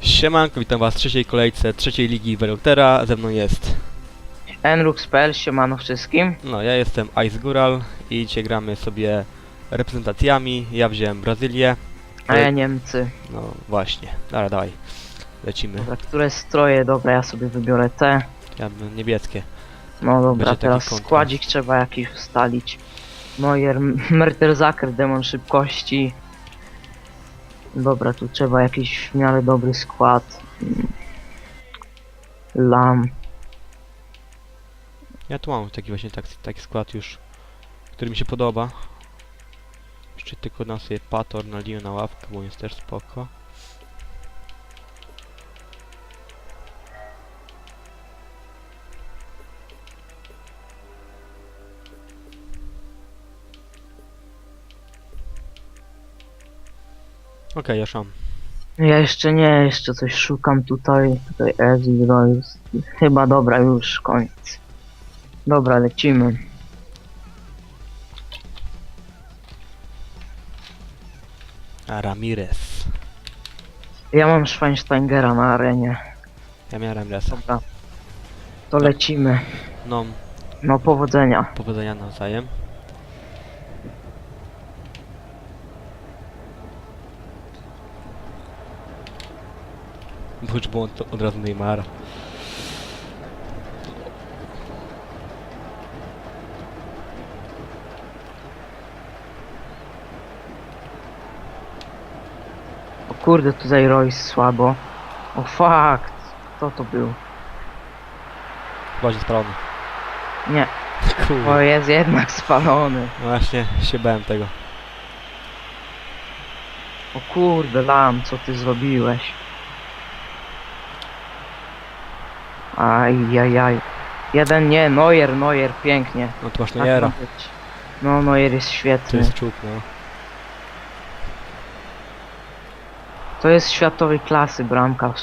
Siemanko, witam was w trzeciej kolejce trzeciej ligi Velotera. Ze mną jest, Enrux.pl, siemano wszystkim. no ja jestem Ice Gural i dzisiaj gramy sobie reprezentacjami. Ja wziąłem Brazylię. A ja Niemcy. No właśnie, dobra, dawaj. Lecimy. Dobra, które stroje? Dobra, ja sobie wybiorę te. Ja bym niebieskie. No dobra, Będzie taki teraz kontrast. składzik trzeba jakiś ustalić. Neuer, Merterzaker, demon szybkości. Dobra, tu trzeba jakiś w miarę dobry skład. Lam. Ja tu mam taki właśnie taki, taki skład już, który mi się podoba. Jeszcze tylko dam sobie Pator na linię na ławkę, bo jest też spoko. Okej, ja szam. Ja jeszcze nie, jeszcze coś szukam tutaj. Tutaj Ezil, Royce. Chyba dobra, już koniec. Dobra, lecimy. A Ramirez. Ja mam Schweinsteigera na arenie. Ja miałem Ramireza. Dobra. To lecimy. No, No powodzenia. powodzenia nawzajem. Bądź błąd od razu Neymara. O kurde, tutaj Royce słabo. O fakt. Kto to był? Właśnie spalony. Nie. O Kurde. jest jednak spalony. No Właśnie się bałem tego. O kurde, Lam, co ty zrobiłeś? Aj, aj, aj. Jeden nie, Neuer, Neuer, pięknie. No to masz Tak Neuera. ma być. No, Neuer jest To świetny. jest czuk, no. To jest światowej klasy bramkarz.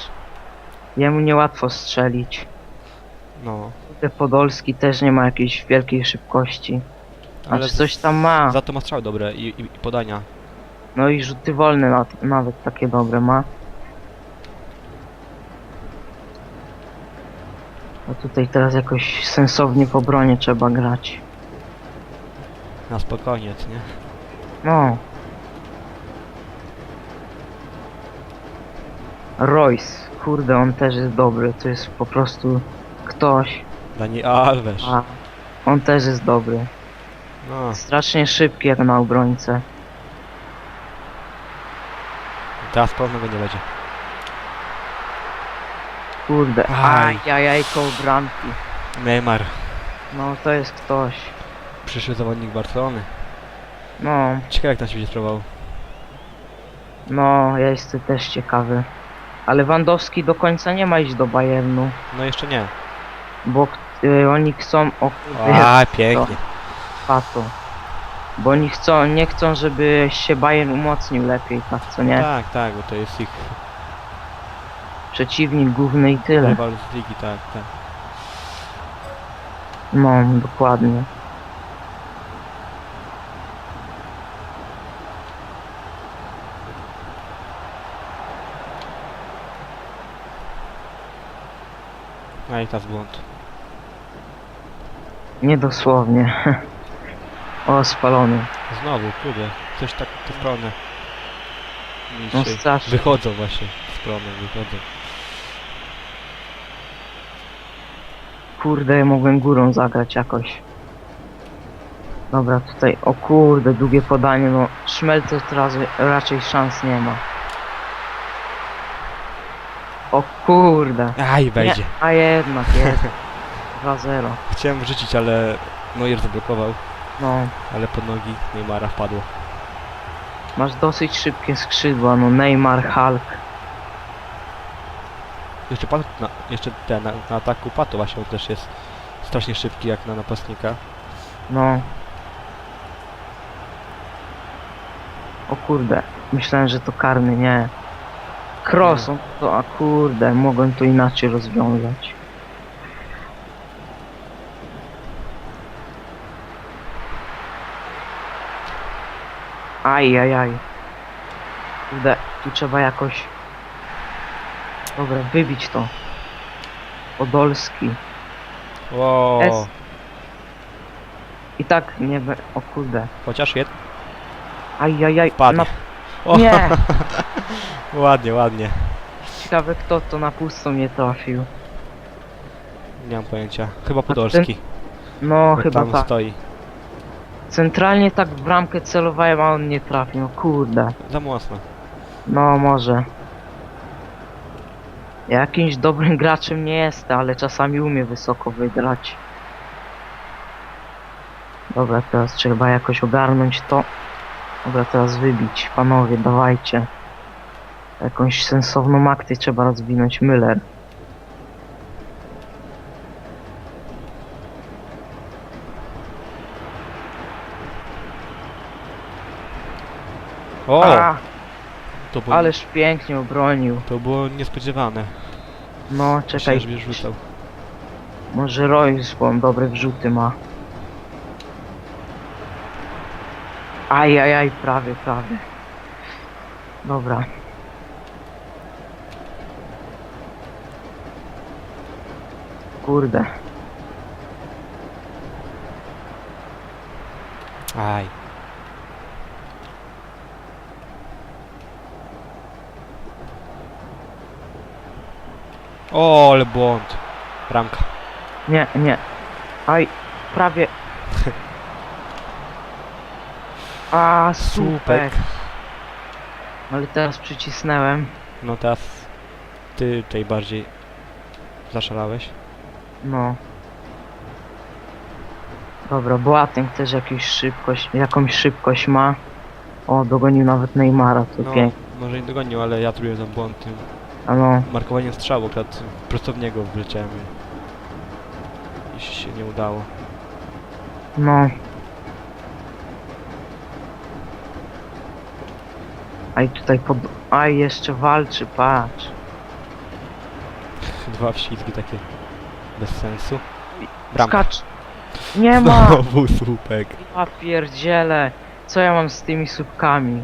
Jemu niełatwo strzelić. No. Te Podolski też nie ma jakiejś wielkiej szybkości. Ale Znaczy coś tam ma. za to ma strzały dobre i, i, i podania. No i rzuty wolne na, nawet takie dobre ma. A tutaj teraz jakoś sensownie w obronie trzeba grać. Na spokojnie, co nie? No. Royce, kurde, on też jest dobry. To jest po prostu ktoś. Dani Alves. A on też jest dobry. No, Strasznie szybki jak na obrońcę. teraz pewno go nie będzie. Kurde, Aj. ajajaj, koło bramki. Neymar. No to jest ktoś. Przyszły zawodnik Barcelony. No, Ciekawe jak tam się będzie spróbował. no, ja jestem też ciekawy. Ale Wandowski do końca nie ma iść do Bayernu, No jeszcze nie. bo y, oni chcą... O kurde, A, pięknie. pato. Bo oni chcą, nie chcą, żeby się Bayern umocnił lepiej, tak co nie? Tak, tak, bo to jest ich Przeciwnik główny i tyle. rywal z ligi, tak, tak. No, dokładnie. No i teraz błąd. Niedosłownie. o, spalony. Znowu, kurde. Coś tak te strony. No strasznie. Wychodzą właśnie. Strony wychodzą. Kurde, mogłem górą zagrać jakoś. Dobra, tutaj, o kurde, długie podanie, no Szmelcer teraz raczej szans nie ma. O kurde. Aj, wejdzie. Nie, a jednak jest. 2-0. Chciałem wrzucić, ale Neuer zablokował. No, Ale pod nogi Neymara wpadło. masz dosyć szybkie skrzydła, no Neymar, Hulk. Jeszcze Pato, na, jeszcze ten, na, na ataku Pato właśnie on też jest strasznie szybki jak na napastnika. No. O kurde, myślałem, że to karny, nie. Cross, on to, a kurde, mogłem to inaczej rozwiązać. Aj, aj, aj. Kurde, tu trzeba jakoś Dobra, wybić to. Podolski. Wow. S. I tak nie be... O kurde. Chociaż jed... Ajajaj. Padnie. Na... O, Nie! ładnie, ładnie. Ciekawe kto to na pusto nie trafił. Nie mam pojęcia. Chyba Podolski. No jak chyba tam tak. stoi. Centralnie tak w bramkę celowałem, a on nie trafił. No kurde. Za mocno. No może. Ja jakimś dobrym graczem nie jestem, ale czasami umie wysoko wygrać. Dobra, teraz trzeba jakoś ogarnąć to. Dobra, teraz wybić. Panowie, dawajcie. Jakąś sensowną akcję trzeba rozwinąć. Müller. O! A, to, było, ależ pięknie obronił. to było niespodziewane. No, czekaj. Myślałem, że będziesz rzucał. Może Royce, bo on dobre wrzuty ma. Aj, aj, aj, prawie, prawie. Dobra. Kurde. Aj. O, ale błąd. Bramka. Nie, nie. Aj, prawie. A, super. Słupek. Ale teraz przycisnąłem. No teraz ty tutaj bardziej zaszalałeś. No. Dobra, Boateng też jakąś szybkość, jakąś szybkość ma. O, dogonił nawet Neymara, to No, pięknie. może nie dogonił, ale ja zrobiłem tam błąd tym No, markowaniem strzału, akurat prosto w niego wleciałem i się nie udało. no. Aj tutaj pod... Aj, jeszcze walczy, patrz. Dwa wślizgi takie bez sensu. Bramka. Skacz. Nie ma! Znowu słupek. Ja pierdzielę. Co ja mam z tymi słupkami?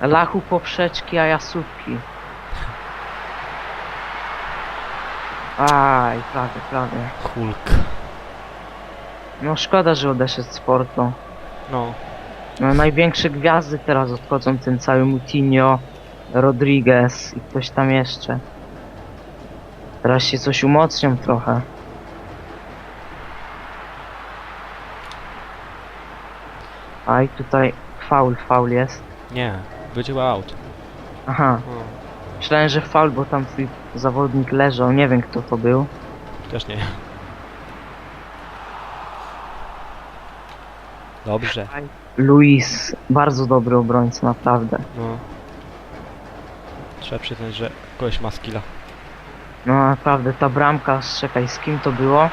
Lachu poprzeczki, a ja słupki. Aj, prawie, prawie. Hulk. No szkoda, że odeszedł z Porto. No, No największe gwiazdy teraz odchodzą, ten cały Mutinho, Rodriguez i ktoś tam jeszcze. Teraz się coś umocnią trochę. Aj, tutaj faul, faul jest. nie. Będzie out. Aha, O, myślałem, że faul, bo tam twój zawodnik leżał, nie wiem kto to był. też nie. Dobrze. Luis, bardzo dobry obrońca, naprawdę. No. Trzeba przyznać, że kogoś ma skilla. No naprawdę, ta bramka, czekaj, z kim to było?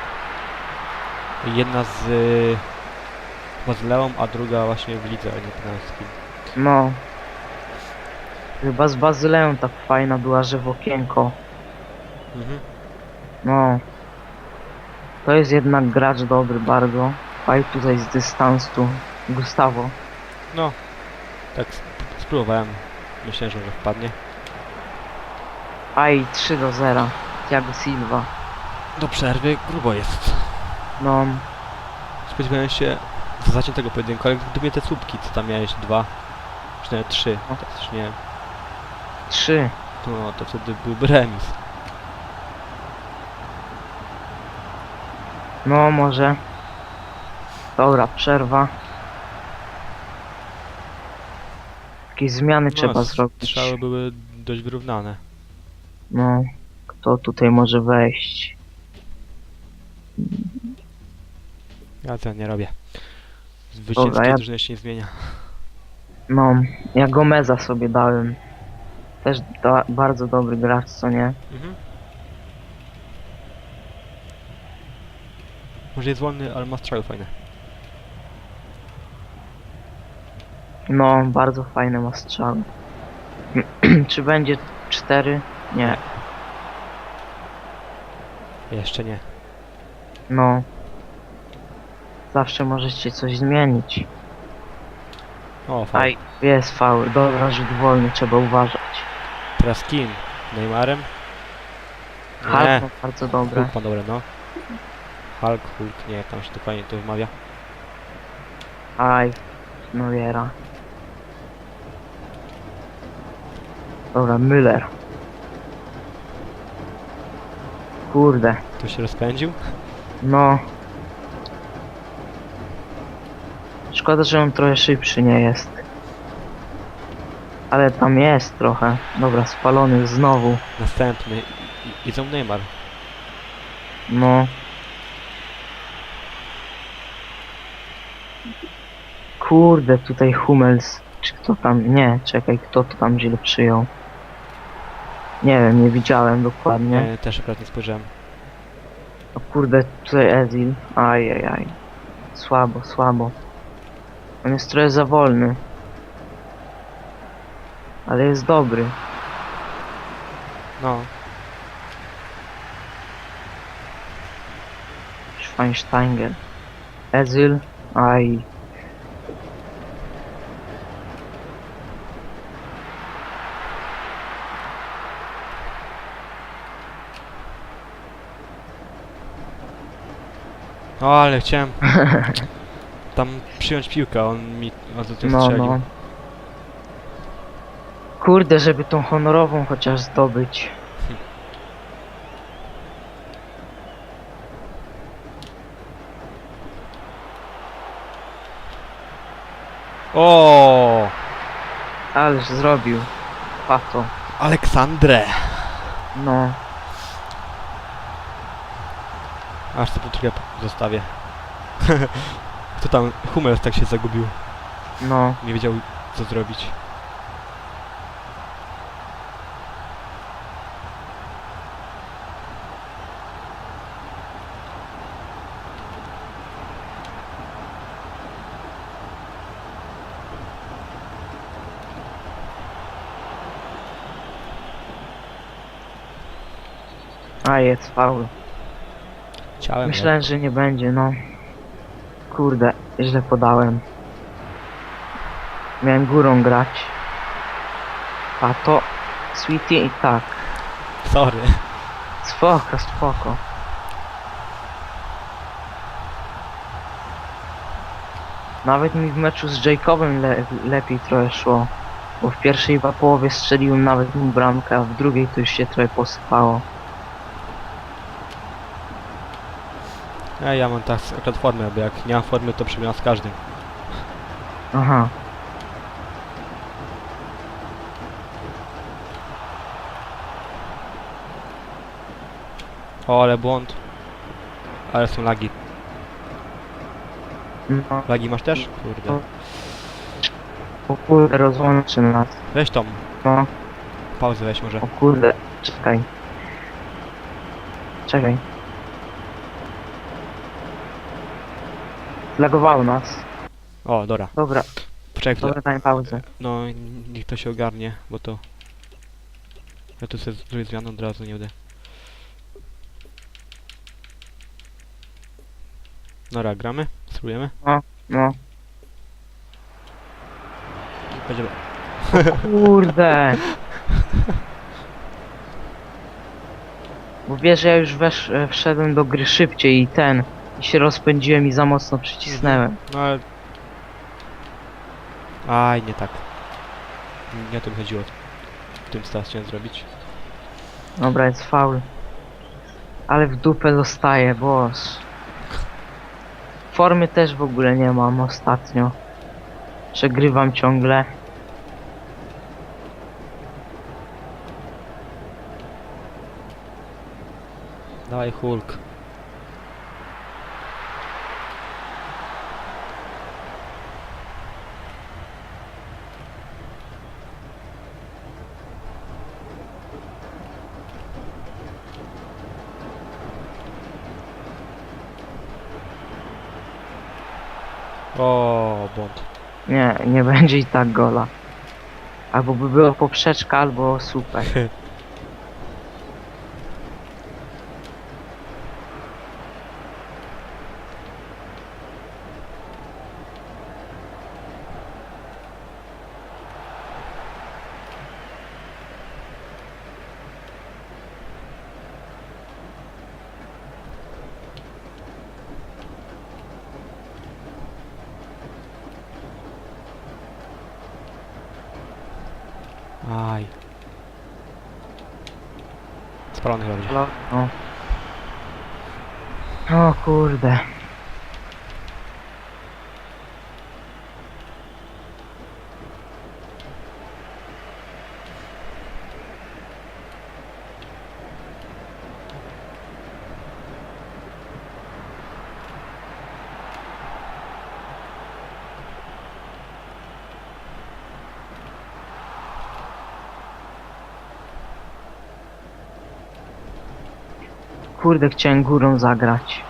Jedna z... y, chyba z Leą, a druga właśnie w lidze, a nie pamiętam z kim. No. Chyba z Bazyleą tak fajna była, że w okienko. Mhm. No. To jest jednak gracz dobry bardzo. Faj tutaj z dystansu. Gustavo. No. Tak sp- spróbowałem. Myślałem, że może wpadnie. Aj, 3 do 0. Thiago Silva. Do przerwy grubo jest. No, Spodziewałem się w zasadzie tego pojedynku, ale gdyby nie te słupki, co tam miałeś dwa, czy nawet trzy, No. już nie, 3. to, no, to wtedy byłby remis. No, może. Dobra, przerwa. Jakieś zmiany trzeba no, zrobić. Strzały były dość wyrównane. No, kto tutaj może wejść? Ja to nie robię. Dobra, ja- drużyny się nie zmienia. No, ja Gomeza sobie dałem. Też da, bardzo dobry gracz, co nie? Mhm. Może jest wolny, ale ma strzały fajne. No, bardzo fajne ma strzały. Czy będzie 4? Nie. Jeszcze nie. No. Zawsze możecie coś zmienić. O, fajnie. Aj, jest faul. Dobra, rzut wolny, trzeba uważać. Teraz kim? Neymarem? Nie, bardzo dobre. Ma dobre, no. Hulk, Hulk, nie, jak tam się dokładnie to wymawia. Aj, Nowiera. Dobra, Müller. Kurde, Tu się rozpędził? no. Szkoda, że on trochę szybszy nie jest. Ale tam jest trochę. Dobra, spalony znowu. Następny. I- Idą Neymar. No. Kurde, tutaj Hummels. Czy kto tam? Nie, czekaj, kto to tam źle przyjął? Nie wiem, nie widziałem dokładnie. Nie, też akurat nie spojrzałem. O kurde, tutaj Ezil. Ajajaj. Słabo, słabo. On jest trochę za wolny. Ale jest dobry. No, Schweinsteiger. Ezil. Aj. O, ale chciałem tam przyjąć piłkę, on mi od No, strzelił. no. Kurde, żeby tą honorową chociaż zdobyć. O, Ależ zrobił. Pato. Aleksandrę! No. Aż sobie trójkę zostawię. Kto tam? Hummels tak się zagubił. No. Nie wiedział co zrobić. A jest faul. Ciałem. Myślałem, że nie będzie, no. Kurde, źle podałem. Miałem górą grać. A to... Sweetie i tak. Sorry. Spoko, spoko. Nawet mi w meczu z Jacobem le lepiej trochę szło. Bo w pierwszej połowie strzeliłem nawet mu bramkę, a w drugiej to już się trochę posypało. Ja, ja mam tak akurat formę, bo jak nie mam formy to przegrywam z każdym. Aha. O, ale błąd. Ale są lagi. No, Lagi masz też? Kurde. o kurde, rozłączy nas. Weź tą. No, Pauzę weź może. o kurde, czekaj. Czekaj. Zlagowało nas. O, dobra. Dobra, Poczekaj dobra, daj pauzę. No, niech to się ogarnie, bo to... Ja tu sobie zrobię zmianę od razu, nie będę. Dobra, gramy? Spróbujemy? No, Będziemy. kurde. Bo wiesz, ja już wesz, wszedłem do gry szybciej i ten... I się rozpędziłem i za mocno przycisnęłem. No ale... Aj, nie tak. Nie o to mi chodziło. W tym teraz chciałem zrobić. Dobra, jest faul. Ale w dupę dostaję, boż. Formy też w ogóle nie mam ostatnio. Przegrywam ciągle. Dawaj Hulk. O, błąd. Nie, nie będzie i tak gola. Albo by była poprzeczka, albo super. Aj. Spalony chyba będzie. Halo? O. O kurde. Kurde, chciałem górą zagrać.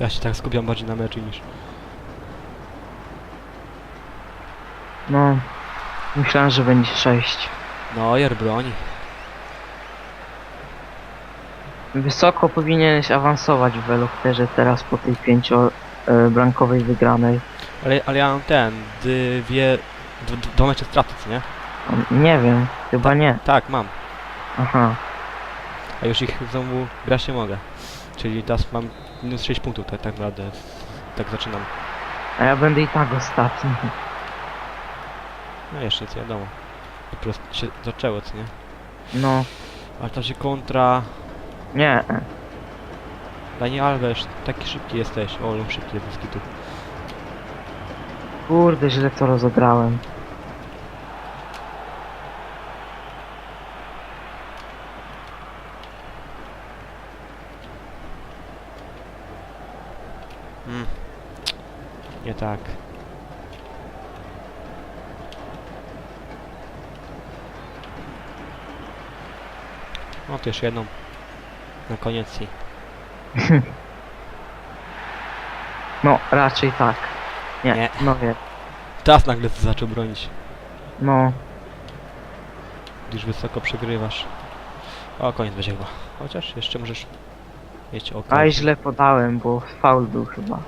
Ja się tak skupiam bardziej na meczu niż... No. Myślałem, że będzie 6. No, Jer broni. Wysoko powinieneś awansować w Velocterze teraz po tej pięciobrankowej wygranej. Ale, ale ja mam ten, dwie... Dwa mecze straty, co nie? Nie wiem, chyba nie. Tak, mam. Aha. A już ich znowu grać nie mogę. Czyli teraz mam minus 6 punktów, tak, tak naprawdę. Tak zaczynam. A ja będę i tak ostatni. No jeszcze nic nie wiadomo. Dopiero się zaczęło, co nie? No, Ale tam się kontra... nie. Dani Alves, taki szybki jesteś. O, ale szybki jest tu. Kurde, źle to rozegrałem. Tak. No to jeszcze jedną. Na koniec i... No, raczej tak. Nie, Nie. no wie. Teraz nagle zaczął bronić. No, Gdyż wysoko przegrywasz. O, koniec będzie chyba. Chociaż jeszcze możesz mieć ok. a i źle podałem, bo faul był chyba.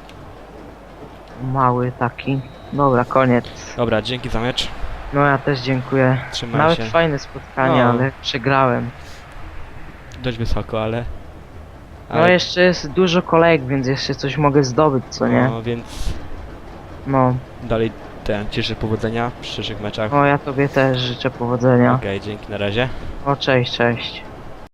Mały taki. Dobra, koniec. Dobra, dzięki za mecz. No ja też dziękuję. Trzymaj Nawet się. fajne spotkanie, No. ale przegrałem. Dość wysoko, ale... No jeszcze jest dużo kolejek, więc jeszcze coś mogę zdobyć, co nie? No, więc No, dalej ten, cieszę powodzenia w przyszłych meczach. no ja tobie też życzę powodzenia. Okej, dzięki, na razie. O, cześć, cześć.